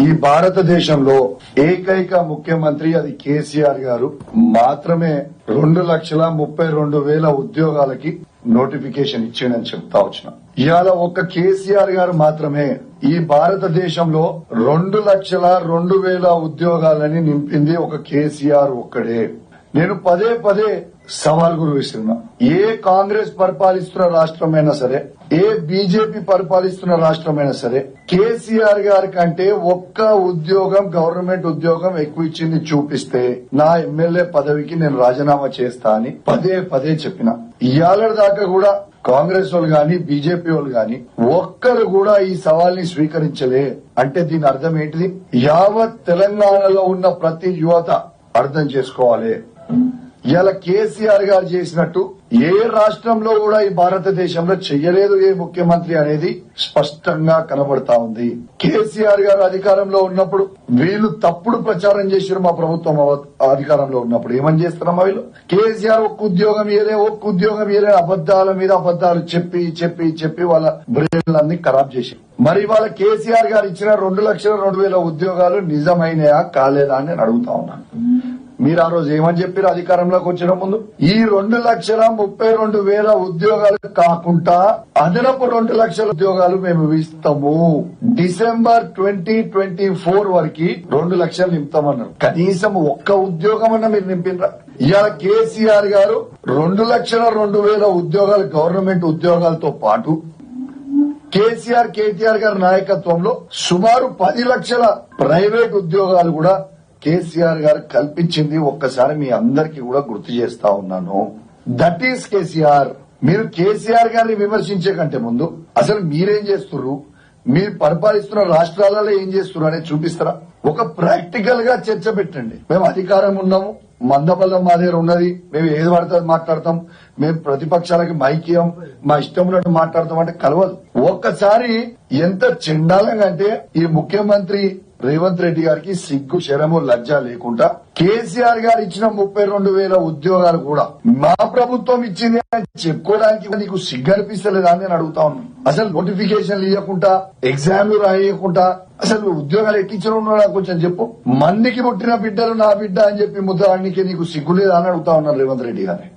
ఈ భారతదేశంలో ఏకైక ముఖ్యమంత్రి అది కేసీఆర్ గారు. మాత్రమే రెండు లక్షల ముప్పై రెండు వేల ఉద్యోగాలకి నోటిఫికేషన్ ఇచ్చిండని చెప్తా వచ్చిన. ఇవాళ ఒక్క కేసీఆర్ గారు మాత్రమే ఈ భారతదేశంలో రెండు లక్షల రెండు వేల ఉద్యోగాలని నింపింది ఒక కేసీఆర్ ఒక్కడే. నేను పదే పదే సవాల్ గురు ఏ కాంగ్రెస్ పరిపాలిస్తున్న రాష్ట్రమైనా సరే ఏ బీజేపీ పరిపాలిస్తున్న రాష్ట్రమైనా సరే కేసీఆర్ గారి కంటే ఒక్క ఉద్యోగం గవర్నమెంట్ ఉద్యోగం ఎక్కువ ఇచ్చింది చూపిస్తే నా ఎమ్మెల్యే పదవికి నేను రాజీనామా చేస్తా అని పదే పదే చెప్పిన. ఇవాళ దాకా కూడా కాంగ్రెస్ వాళ్ళు గాని బీజేపీ వాళ్ళు గాని ఒక్కరు కూడా ఈ సవాల్ని స్వీకరించలే. అంటే దీని అర్థం ఏంటిది? యావత్ తెలంగాణలో ఉన్న ప్రతి యువత అర్థం చేసుకోవాలి. ఇలా కేసీఆర్ గారు చేసినట్టు ఏ రాష్ట్రంలో కూడా ఈ భారతదేశంలో చెయ్యలేదు ఏ ముఖ్యమంత్రి అనేది స్పష్టంగా కనబడతా ఉంది. కేసీఆర్ గారు అధికారంలో ఉన్నప్పుడు వీళ్ళు తప్పుడు ప్రచారం చేశారు మా ప్రభుత్వం అధికారంలో ఉన్నప్పుడు. ఏమని చేస్తున్నామా వీళ్ళు? కేసీఆర్ ఒక్క ఉద్యోగం ఇయలే ఒక్క ఉద్యోగం ఇయలే అబద్దాల మీద అబద్దాలు చెప్పి చెప్పి చెప్పి వాళ్ళ బ్రెయిన్లన్నీ ఖరాబ్ చేశారు మరి వాళ్ళ కేసీఆర్ గారు ఇచ్చిన రెండు లక్షల రెండు వేల ఉద్యోగాలు నిజమైనయా కాలేదా అని నేను అడుగుతా ఉన్నాను. మీరు ఆ రోజు ఏమని చెప్పారు అధికారంలోకి వచ్చిన ముందు? ఈ రెండు లక్షల ముప్పై రెండు వేల ఉద్యోగాలు కాకుండా అదనపు రెండు లక్షల ఉద్యోగాలు మేము ఇస్తాము. డిసెంబర్ ట్వంటీ ట్వంటీ ఫోర్ వరకు రెండు లక్షలు నింపుతామన్నారు. కనీసం ఒక్క ఉద్యోగం అన్న మీరు నింపినరా? ఇవాళ కేసీఆర్ గారు రెండు లక్షల రెండు వేల ఉద్యోగాలు గవర్నమెంట్ ఉద్యోగాలతో పాటు కేసీఆర్ కేటీఆర్ గారి నాయకత్వంలో సుమారు పది లక్షల ప్రైవేట్ ఉద్యోగాలు కూడా కేసీఆర్ గారు కల్పించింది ఒక్కసారి మీ అందరికీ కూడా గుర్తు చేస్తా ఉన్నాను. That is KCR. మీరు కేసీఆర్ గారిని విమర్శించే కంటే ముందు అసలు మీరేం చేస్తున్నారు మీరు పరిపాలిస్తున్న రాష్ట్రాలలో ఏం చేస్తున్నారు అనేది చూపిస్తారా? ఒక ప్రాక్టికల్గా చర్చ పెట్టండి. మేము అధికారం ఉన్నాము మందబలం మా దగ్గర ఉన్నది మేము ఏది పడితే మాట్లాడతాం మేము ప్రతిపక్షాలకి మైక్యం మా ఇష్టం ఉన్నట్టు మాట్లాడతాం అంటే కలవదు. ఒక్కసారి ఎంత చెండాలంగా అంటే ఈ ముఖ్యమంత్రి రేవంత్ రెడ్డి గారికి సిగ్గు శరము లజ్జ లేకుండా కేసీఆర్ గారు ఇచ్చిన ముప్పై రెండు వేల ఉద్యోగాలు కూడా మా ప్రభుత్వం ఇచ్చింది అని చెప్పుకోవడానికి నీకు సిగ్గు అనిపిస్తలేదా అని నేను అడుగుతా ఉన్నాను. అసలు నోటిఫికేషన్లు ఇవ్వకుండా ఎగ్జామ్లు రాయకుండా అసలు ఉద్యోగాలు ఎక్కించడం ఉన్నాడా? కొంచెం చెప్పు. మందికి పుట్టిన బిడ్డలు నా బిడ్డ అని చెప్పి ముద్దానికి నీకు సిగ్గులేదా అని అడుగుతా ఉన్నారు రేవంత్ రెడ్డి గారిని